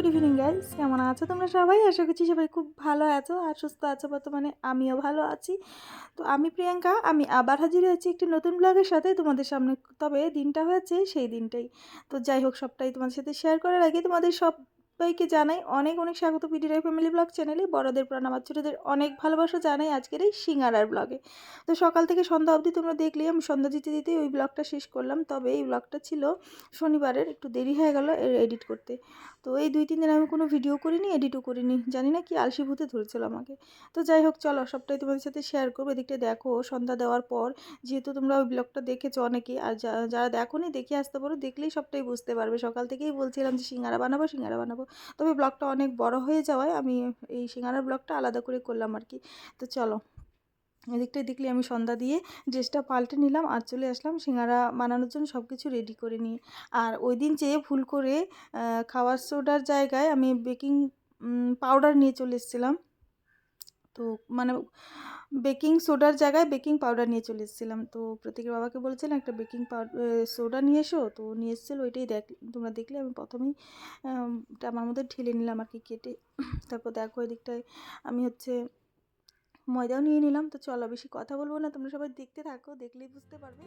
Good evening guys কেমন আছো তোমরা সবাই? আশা করছি সবাই খুব ভালো আছো আর সুস্থ আছো, বর্তমানে আমিও ভালো আছি। তো আমি প্রিয়াঙ্কা, আমি আবার হাজির হয়েছি একটি নতুন ব্লগের সাথে তোমাদের সামনে। তবে দিনটা হয়েছে সেই দিনটাই। তো যাই হোক, সবটাই তোমাদের সাথে শেয়ার করার আগে তোমাদের সবাইকে জানাই অনেক অনেক স্বাগত পিডিরাই ফ্যামিলি ব্লগ চ্যানেলে। বড়দের প্রণাম আর ছোটোদের অনেক ভালোবাসা জানাই আজকের এই সিঙ্গারার ব্লগে। তো সকাল থেকে সন্ধ্যা অবধি তোমরা দেখলেই আমি সন্ধ্যা দিতে দিতে ওই ব্লগটা শেষ করলাম। তবে এই ব্লগটা ছিল শনিবারের, একটু দেরি হয়ে গেল এডিট করতে। তো এই দুই, তিন দিন আমি কোনো ভিডিও করিনি, এডিটও করিনি। জানি না কি আলসি ভূতে ধরেছিল আমাকে। তো যাই হোক, চলো সবটাই তোমাদের সাথে শেয়ার করব। এদিকটা দেখো, সন্ধ্যা দেওয়ার পর যেহেতু তোমরা ওই ব্লগটা দেখেছ অনেকেই, আর যারা দেখোনি, দেখে আসতে পারো। দেখলেই সবটাই বুঝতে পারবে। সকাল থেকেই বলছিলাম যে সিঙ্গারা বানাবো সিঙ্গারা বানাবো। তবে ব্লগটা অনেক বড় হয়ে যাওয়ায় আমি এই সিঙ্গারার ব্লগটা আলাদা করে করলাম আর কি। তো চলো এদিকটায় দেখলে আমি সন্ধ্যা দিয়ে ড্রেসটা পাল্টে নিলাম আর চলে আসলাম সিঙ্গারা বানানোর জন্য সব কিছু রেডি করে নিয়ে। আর ওই দিন চেয়ে ভুল করে খাওয়ার সোডার জায়গায় আমি বেকিং পাউডার নিয়ে চলে এসেছিলাম। তো মানে বেকিং সোডার জায়গায় বেকিং পাউডার নিয়ে চলে এসেছিলাম। তো প্রতীকের বাবাকে বলেছিলাম, একটা বেকিং পাউডার সোডা নিয়ে এসো। তো নিয়ে এসেছিল, ওইটাই দেখ, তোমরা দেখলে আমি প্রথমেই আমার মধ্যে ঢেলে নিলাম আর কি কেটে। তারপর দেখো ওই দিকটায় আমি হচ্ছে ময়দাও নিয়ে নিলাম। তো চলো বেশি কথা বলব না, তোমরা সবাই দেখতে থাকো, দেখলেই বুঝতে পারবে।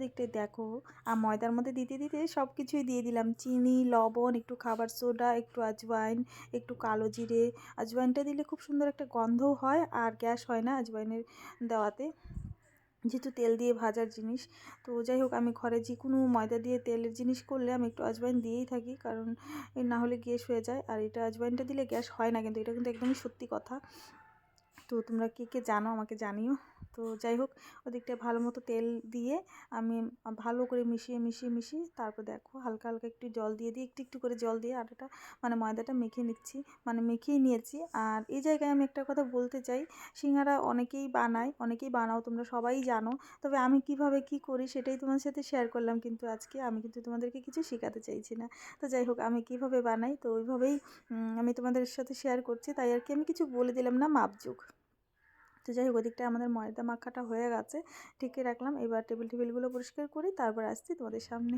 তো এদিকটায় দেখো, আর ময়দার মধ্যে দিতে দিতে সব কিছুই দিয়ে দিলাম। চিনি, লবণ, একটু খাবার সোডা, একটু আজওয়াইন, একটু কালো জিরে। আজওয়াইনটা দিলে খুব সুন্দর একটা গন্ধও হয় আর গ্যাস হয় না আজওয়াইনের দেওয়াতে। যেহেতু তেল দিয়ে ভাজার জিনিস, তো যাই হোক, আমি ঘরে যে কোনো ময়দা দিয়ে তেলের জিনিস করলে আমি একটু আজওয়াইন দিয়েই থাকি, কারণ না হলে গ্যাস হয়ে যায়। আর এটা আজওয়াইনটা দিলে গ্যাস হয় না, কিন্তু এটা কিন্তু একদমই সত্যি কথা। তো তোমরা কে কে জানো আমাকে জানিও। তো যাই হোক ওদিকটা ভালো মতো তেল দিয়ে আমি ভালো করে মিশিয়ে মিশিয়ে মিশিয়ে তারপর দেখো হালকা হালকা একটু জল দিয়ে দিয়ে, একটু একটু করে জল দিয়ে আটাটা মানে ময়দাটা মেখে নিচ্ছি মানে মেখেই নিয়েছি। আর এই জায়গায় আমি একটা কথা বলতে চাই, সিঙ্গারা অনেকেই বানায়, অনেকেই বানাও, তোমরা সবাই জানো, তবে আমি কীভাবে কি করি সেটাই তোমার সাথে শেয়ার করলাম, কিন্তু আজকে আমি কিন্তু তোমাদেরকে কিছু শেখাতে চাইছি না। তো যাই হোক, আমি কীভাবে বানাই, তো ওইভাবেই আমি তোমাদের সাথে শেয়ার করছি, তাই আর কি আমি কিছু বলে দিলাম না মাপযোগ তো যাই হোক ওদিকটা আমাদের ময়দা মাখাটা হয়ে গেছে। ঢেকে রাখলাম। এবার টেবিল টেবিলগুলো পরিষ্কার করি তারপর আসছি তোমাদের সামনে।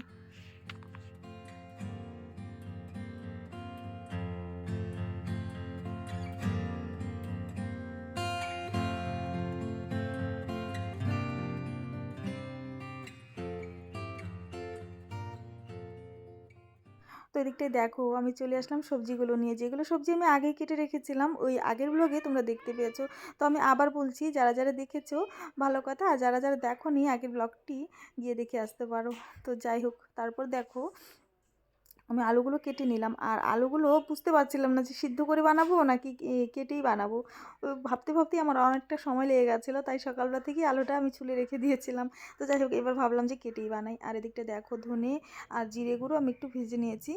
তো এদিকটায় দেখো, আমি চলে আসলাম সবজিগুলো নিয়ে। যেগুলো সবজি আমি আগে কেটে রেখেছিলাম, ওই আগের ব্লগে তোমরা দেখতে পেয়েছ। তো আমি আবার বলছি, যারা যারা দেখেছ, ভালো কথা। আর যারা যারা দেখো নি আগের ব্লগটি গিয়ে দেখে আসতে পারো। তো যাই হোক, তারপর দেখো আমি আলুগুলো কেটে নিলাম। আর আলুগুলো বুঝতে পারছিলাম না যে সিদ্ধ করে বানাবো নাকি কেটেই বানাবো। ভাবতে ভাবতেই আমার অনেকটা সময় লেগে গেছিল, তাই সকালবেলা থেকেই আলুটা আমি ছুলে রেখে দিয়েছিলাম। তো যাই হোক, এবার ভাবলাম যে কেটেই বানাই। আর এদিকটা দেখো ধনে আর জিরে গুঁড়ো আমি একটু ভেজে নিয়েছি।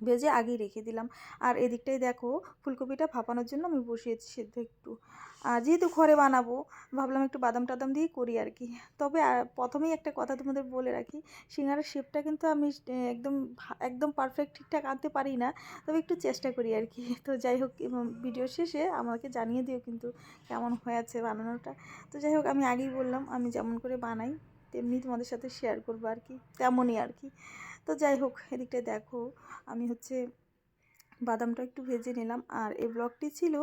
ভেজে আগেই রেখে দিলাম। আর এদিকটাই দেখো, ফুলকপিটা ভাপানোর জন্য আমি বসিয়েছি সেদ্ধ একটু। আর যেহেতু ঘরে বানাবো, ভাবলাম একটু বাদাম টাদাম দিয়ে করি আর কি। তবে প্রথমেই একটা কথা তোমাদের বলে রাখি, সিঙ্গারার শেপটা কিন্তু আমি একদম একদম পারফেক্ট ঠিকঠাক আনতে পারি না। তবে একটু চেষ্টা করি আর কি। তো যাই হোক ভিডিও শেষে আমাকে জানিয়ে দিও কিন্তু কেমন হয়েছে বানানোটা। তো যাই হোক, আমি আগেই বললাম, আমি যেমন করে বানাই, তেমনি তোমাদের সাথে শেয়ার করব আর কি। তেমনই আর কি। তো যাই হোক, এদিকটায় দেখো, আমি হচ্ছে বাদামটা একটু ভেজে নিলাম। আর এই ব্লগটি ছিল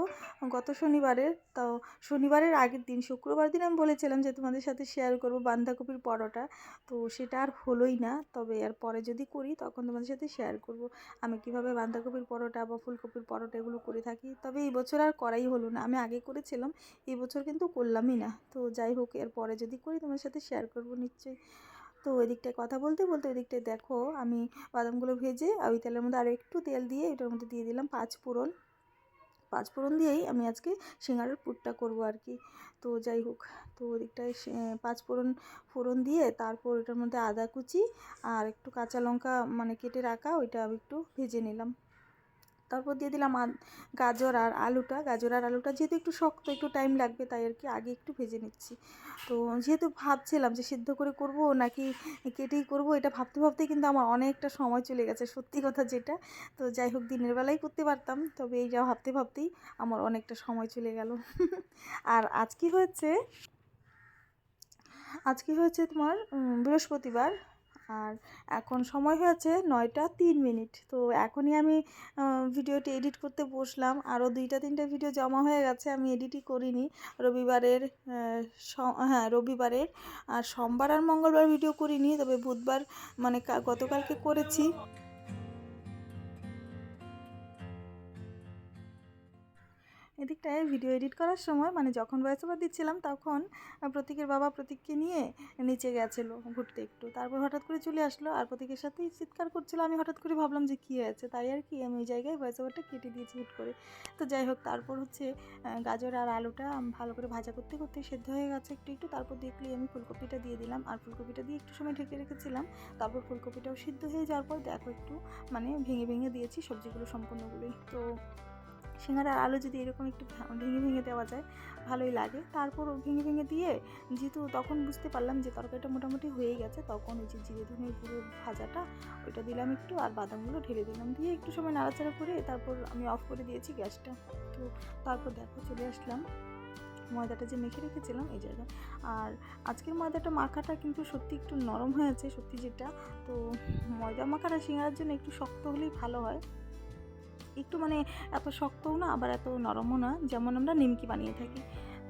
গত শনিবারের, তো শনিবারের আগের দিন, শুক্রবার দিন আমি বলেছিলাম যে তোমাদের সাথে শেয়ার করব বাঁধাকপির পরোটা। তো সেটা আর হলোই না, তবে এর পরে যদি করি, তখন তোমাদের সাথে শেয়ার করব। আমি কীভাবে বাঁধাকপির পরোটা বা ফুলকপির পরোটা এগুলো করে থাকি, তবে এই বছর আর করাই হলো না। আমি আগে করেছিলাম, এই বছর কিন্তু করলামই না। তো যাই হোক, এর পরে যদি করি, তোমাদের সাথে শেয়ার করব নিশ্চয়ই। তো ওই দিকটায় কথা বলতে বলতে ওই দিকটায় দেখো আমি বাদামগুলো ভেজে ওই তেলের মধ্যে আর একটু তেল দিয়ে এটার মধ্যে দিয়ে দিলাম পাঁচ ফোড়ন। পাঁচ ফোড়ন দিয়েই আমি আজকে সিঙ্গারের পুরটা করব আর কি। তো যাই হোক, তো ওদিকটায় পাঁচ ফোড়ন দিয়ে তারপর ওটার মধ্যে আদা কুচি আর একটু কাঁচা লঙ্কা মানে কেটে রাখা ওইটা আমি একটু ভেজে নিলাম। তারপর দিয়ে দিলাম গাজর আর আলুটা। গাজর আর আলুটা যেহেতু একটু শক্ত, একটু টাইম লাগবে, তাই আর কি আগে একটু ভেজে নিচ্ছি। তো যেহেতু ভাবছিলাম যে সিদ্ধ করে করব নাকি কেটেই করব, এটা ভাবতে, ভাবতেই কিন্তু আমার অনেকটা সময় চলে গেছে, সত্যি কথা যেটা। তো যাই হোক, দিনের বেলায় করতে পারতাম, তবে এইটা ভাবতে, ভাবতেই আমার অনেকটা সময় চলে গেল। আর আজকে হয়েছে আজকে হয়েছে তোমার বৃহস্পতিবার। আর এখন সময় হয়েছে নয়টা তিন মিনিট। তো এখনই আমি ভিডিওটি এডিট করতে বসলাম। আরও দুইটা তিনটা ভিডিও জমা হয়ে গেছে, আমি এডিটই করিনি। রবিবারের হ্যাঁ রবিবারের আর সোমবার আর মঙ্গলবার ভিডিও করিনি। তবে বুধবার মানে গতকালকে করেছি। এদিকটায় ভিডিও এডিট করার সময় মানে যখন ভয়েস ওভার দিচ্ছিলাম, তখন প্রতীকের বাবা প্রতীককে নিয়ে নিচে গেছিল ঘুরতে একটু। তারপর হঠাৎ করে চলে আসলো আর প্রতীকের সাথেই চিৎকার করছিল। আমি হঠাৎ করে ভাবলাম যে কী হয়েছে? তাই আর কি আমি ওই জায়গায় ভয়েস ওভারটা কেটে দিয়েছি হুট করে। তো যাই হোক, তারপর হচ্ছে গাজর আর আলুটা ভালো করে ভাজা করতে করতে সেদ্ধ হয়ে গেছে একটু একটু। তারপর দেখলি আমি ফুলকপিটা দিয়ে দিলাম। আর ফুলকপিটা দিয়ে একটু সময় ঢেকে রেখেছিলাম। তারপর ফুলকপিটাও সিদ্ধ হয়ে যাওয়ার পর দেখো একটু মানে ভেঙে ভেঙে দিয়েছি সবজিগুলো সম্পূর্ণগুলোই। তো সিঙ্গারার আলু যদি এরকম একটু ভেঙে ভেঙে দেওয়া যায়, ভালোই লাগে। তারপর ভেঙে ভেঙে দিয়ে যেহেতু তখন বুঝতে পারলাম যে তরকারিটা মোটামুটি হয়ে গেছে, তখন ওই যে জিরে ধনের পুরো ভাজাটা, ওইটা দিলাম একটু আর বাদামগুলো ঢেলে দিলাম। দিয়ে একটু সময় নাড়াচাড়া করে তারপর আমি অফ করে দিয়েছি গ্যাসটা। তো তারপর দেখো চলে আসলাম। ময়দাটা যে মেখে রেখেছিলাম এই জায়গায়। আর আজকের ময়দাটা মাখাটা কিন্তু সত্যি একটু নরম হয়েছে, সত্যি যেটা। তো ময়দা মাখাটা সিঙ্গারার জন্য একটু শক্ত হলেই ভালো হয়। একটু মানে এত শক্তও না আবার এত নরমও না যেমন আমরা নিমকি বানিয়ে থাকি।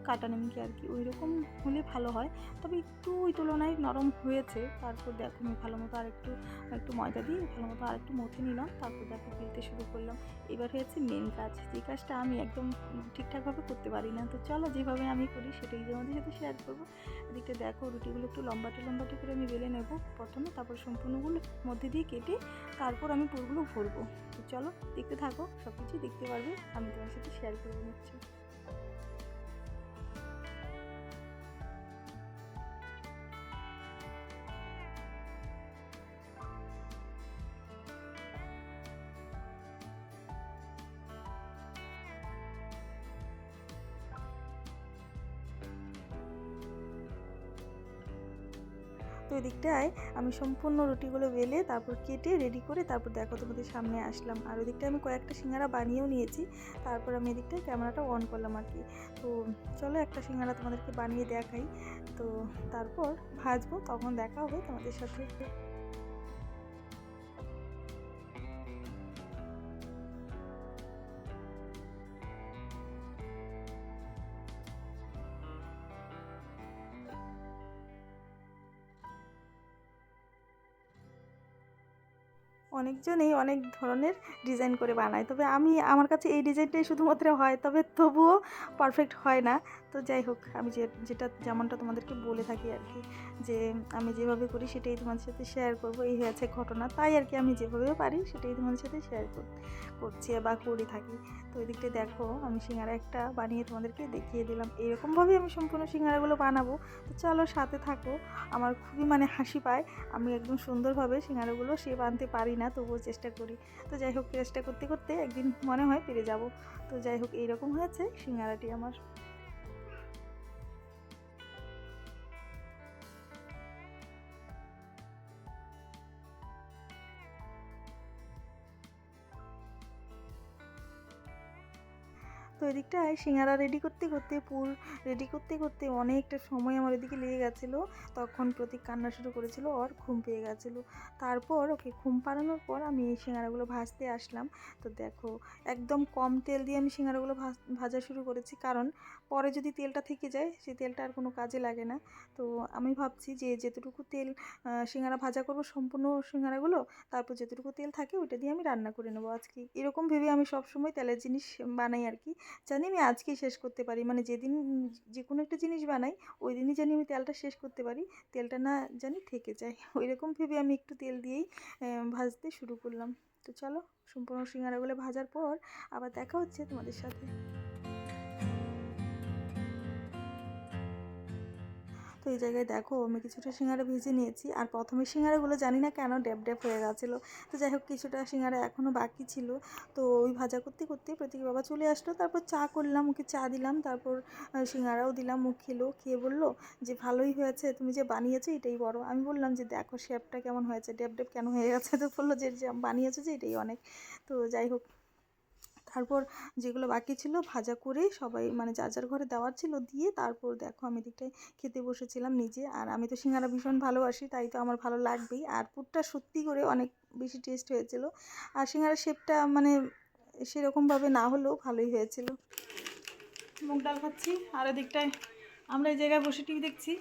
কাটা নিমকি আর কি ওই রকম হলে ভালো হয়। তবে একটু ওই তুলনায় নরম হয়েছে, তারপর দেখো আমি ভালো মতো আরেকটু একটু ময়দা দিয়ে ভালো মতো আরেকটু মথে নিলাম, তারপর দেখো ফেলতে শুরু করলাম। এবার হয়েছে মেন কাজ, যে কাজটা আমি একদম ঠিকঠাকভাবে করতে পারি না। তো চলো যেভাবে আমি করি সেটাই তোমাদের সাথে শেয়ার করব। এদিকে দেখো রুটিগুলো একটু লম্বাটে লম্বাটে করে আমি বেলে নেব প্রথমে, তারপর সম্পূর্ণগুলো মধ্যে দিয়ে কেটে তারপর আমি পুরগুলো ভরবো। তো চলো দেখতে থাকো সব কিছুই দেখতে পারবে, আমি তোমার সাথে শেয়ার করে নিচ্ছি তো এদিকটায় আমি সম্পূর্ণ রুটিগুলো বেলে তারপর কেটে রেডি করে তারপর দেখো তোমাদের সামনে আসলাম। আর ওদিকটায় আমি কয়েকটা সিঙ্গারা বানিয়েও নিয়েছি। তারপর আমি এদিকটায় ক্যামেরাটা অন করলাম আর কি। তো চলো একটা সিঙ্গারা তোমাদেরকে বানিয়ে দেখাই। তো তারপর ভাজবো, তখন দেখা হবে তোমাদের সাথে। অনেকজনেই অনেক ধরনের ডিজাইন করে বানায়। তবে আমি, আমার কাছে এই ডিজাইনটাই শুধুমাত্র হয়, তবে তবুও পারফেক্ট হয় না। তো যাই হোক, আমি যে, যেটা, যেমনটা তোমাদেরকে বলে থাকি আর কি, যে আমি যেভাবে করি সেটাই তোমাদের সাথে শেয়ার করব। এই হয়েছে ঘটনা, তাই আর কি আমি যেভাবে পারি সেটাই তোমাদের সাথে শেয়ার করছি বা করে থাকি। তো ওই দিকটা দেখো, আমি সিঙ্গারা একটা বানিয়ে তোমাদেরকে দেখিয়ে দিলাম। এরকমভাবেই আমি সম্পূর্ণ সিঙ্গারাগুলো বানাবো। তো চলো সাথে থাকো, আমার খুবই মানে হাসি পায়। আমি একদম সুন্দরভাবে সিঙ্গারাগুলো সে বানতে পারি না, তবুও চেষ্টা করি। তো যাই হোক, চেষ্টা করতে করতে একদিন মনে হয় পেরে যাব। তো যাই হোক, এইরকম হয়েছে সিঙ্গারাটি আমার। এদিকটায় সিঙ্গারা রেডি করতে করতে, পুর রেডি করতে করতে অনেকটা সময় আমার এদিকে লেগে গেছিল। তখন প্রতীক কান্না শুরু করেছিল, ওর ঘুম পেয়ে গেছিল। তারপর ওকে ঘুম পাড়ানোর পর আমি এই সিঙ্গারাগুলো ভাজতে আসলাম। তো দেখো, একদম কম তেল দিয়ে আমি সিঙ্গারাগুলো ভাজা শুরু করেছি। কারণ পরে যদি তেলটা থেকে যায়, সেই তেলটা আর কোনো কাজে লাগে না। তো আমি ভাবছি যে যেতটুকু তেল সিঙ্গারা ভাজা করব সম্পূর্ণ সিঙ্গারাগুলো, তারপর যেতটুকু তেল থাকে ওইটা দিয়ে আমি রান্না করে নেব আজকে। এরকম ভেবে আমি সবসময় তেলের জিনিস বানাই আর কি। জানি আমি আজকেই শেষ করতে পারি। মানে যেদিন যে কোনো একটা জিনিস বানাই ওই দিনই জানি আমি তেলটা শেষ করতে পারি। তেলটা না জানি থেকে যায়। ওই রকম ভেবে আমি একটু তেল দিয়েই ভাজতে শুরু করলাম। তো চলো, সম্পূর্ণ সিঙ্গারাগুলো ভাজার পর আবার দেখা হচ্ছে তোমাদের সাথে। তো এই জায়গায় দেখো আমি কিছুটা সিঙ্গারা ভেজে নিয়েছি। আর প্রথমে সিঙ্গারাগুলো জানি না কেন ড্যাব ড্যাব হয়ে গেছিল। তো যাই হোক, কিছুটা সিঙ্গারা এখনও বাকি ছিল। তো ওই ভাজা করতে করতে প্রতীক বাবা চলে আসলো। তারপর চা করলাম, ওকে চা দিলাম। তারপর সিঙ্গারাও দিলাম, ও খেলো। খেয়ে বলল যে, ভালোই হয়েছে, তুমি যে বানিয়েছো এটাই বড়। আমি বললাম যে, দেখো শেপটা কেমন হয়েছে, ড্যাব ড্যাব কেন হয়ে গেছে? তো বলল যে, বানিয়েছো যে, এটাই অনেক। তো যাই হোক তারপর যেগুলো বাকি ছিল ভাজা করে সবাই মানে যার যার ঘরে দেওয়ার ছিল দিয়ে তারপর দেখো আমি দিকটায় খেতে বসেছিলাম নিজে। আর আমি তো সিঙ্গারা ভীষণ ভালোবাসি, তাই তো আমার ভালো লাগবেই। আর পুরটা সত্যি করে অনেক বেশি টেস্ট হয়েছিল। আর সিঙ্গারার শেপটা মানে সেরকমভাবে না হলেও ভালোই হয়েছিল। মুগ ডাল খাচ্ছি, আর এদিকটায় আমরা এই জায়গায় বসে টিভি দেখছি।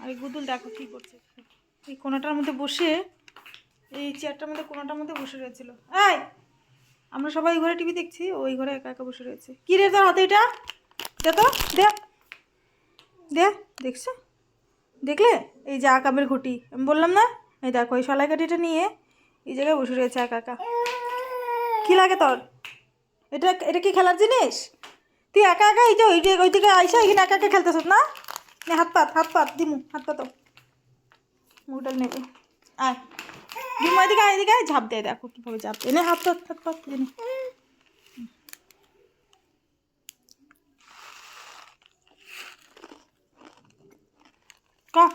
আর এই গুদুল, দেখো কী করছে। এই কোনাটার মধ্যে বসে, এই চেয়ারটার মধ্যে কোনাটার মধ্যে বসে রয়েছিল। এই! আমরা সবাই এই ঘরে টিভি দেখছি ওই ঘরে একা একা বসে রয়েছে। কি রে তোর হাতে এটা? দে তো দেখছ? দেখলে? এই যে আকামের ঘটি। আমি বললাম না? এই দেখো, এই সলাই কাঠিটা নিয়ে এই জায়গায় বসে রয়েছে একা একা। কি লাগে তোর? এটা এটা কি খেলার জিনিস? তুই একা একা এই যে ওই ওই দিকে আইসা এখানে একা একা খেলতেছ না? হাত পাত হাত পাত দিমু, হাত পাতো মুগডাল নেবে। আয়। দিমু এদিকে এদিকে ঝাঁপ দেয় দেখো কীভাবে ঝাঁপ দেয় হাত হাত দিনে কা?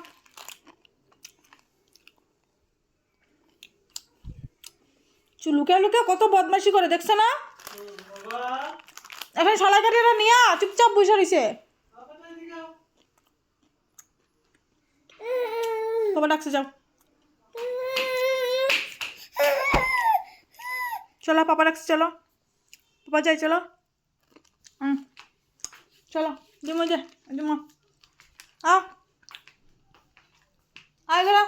লুকে লুকে কত বদমাশি করে, দেখছে না? এখানে সলাই কাঠিটা নিয়ে চুপচাপ বসে রয়েছে বাবা ডাকছে, যাও। চলো পাপা ডাকছে চলো পাপা যাই চলো হুম চলো দিমো যে দিমো আ আয় গেলা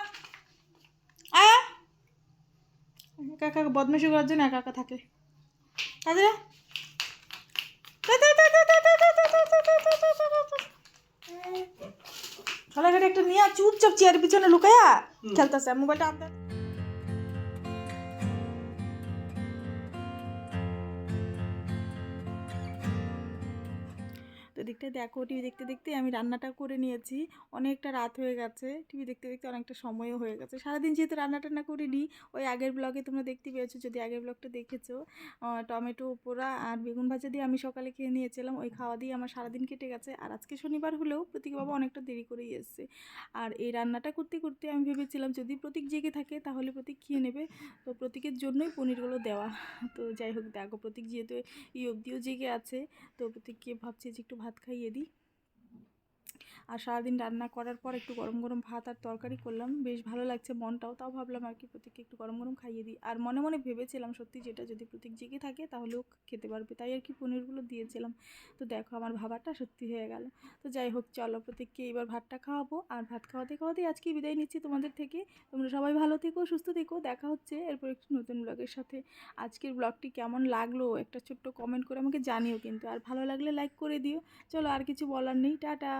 আয় বদমাশি করার জন্য একা একা থাকে কাজে খেলাঘাটে একটা নিয়ে চুপচাপ চেয়ারের পিছনে লুকায়া খেলতেছে মোবাইলটা আনতে তো দেখো টিভি দেখতে দেখতে আমি রান্নাটা করে নিয়েছি। অনেকটা রাত হয়ে গেছে। টিভি দেখতে দেখতে অনেকটা সময়ও হয়ে গেছে। সারাদিন যেহেতু রান্না টান্না করিনি, ওই আগের ব্লগে তোমরা দেখতে পেয়েছ, যদি আগের ব্লগটা দেখেছ টমেটো, পোড়া আর বেগুন ভাজা দিয়ে আমি সকালে খেয়ে নিয়েছিলাম। ওই খাওয়া দিয়ে আমার সারাদিন কেটে গেছে। আর আজকে শনিবার হলেও প্রতীক বাবা অনেকটা দেরি করেই এসছে। আর এই রান্নাটা করতে করতে আমি ভেবেছিলাম, যদি প্রতীক জেগে থাকে তাহলে প্রতীক খেয়ে নেবে। তো প্রতীকের জন্যই পনিরগুলো দেওয়া। তো যাই হোক, দেখো প্রতীক যেহেতু এই অবধিও জেগে আছে, তো প্রতীককে ভাবছি যে একটু ভাত খাইয়ে দিই। আর সারাদিন রান্না করার পর একটু গরম গরম ভাত আর তরকারি করলাম। বেশ ভালো লাগছে মনটাও, তাও ভাবলাম আর কি প্রতীককে একটু গরম গরম খাইয়ে দিই। আর মনে মনে ভেবেছিলাম সত্যি যেটা যদি প্রতীক জেগে থাকে তাহলেও খেতে পারবে। তাই আর কি পনিরগুলো দিয়েছিলাম। তো দেখো আমার ভাবাটা সত্যি হয়ে গেল। তো যাই হোক, চলো প্রতীককে এবার ভাতটা খাওয়াবো। আর ভাত খাওয়াতে খাওয়াতে আজকে বিদায় নিচ্ছি তোমাদের থেকে। তোমরা সবাই ভালো থেকো, সুস্থ থেকো। দেখা হচ্ছে এরপর একটি নতুন ব্লগের সাথে। আজকের ব্লগটি কেমন লাগল একটা ছোট্ট কমেন্ট করে আমাকে জানিও কিন্তু। আর ভালো লাগলে লাইক করে দিও। চলো আর কিছু বলার নেই। টাটা!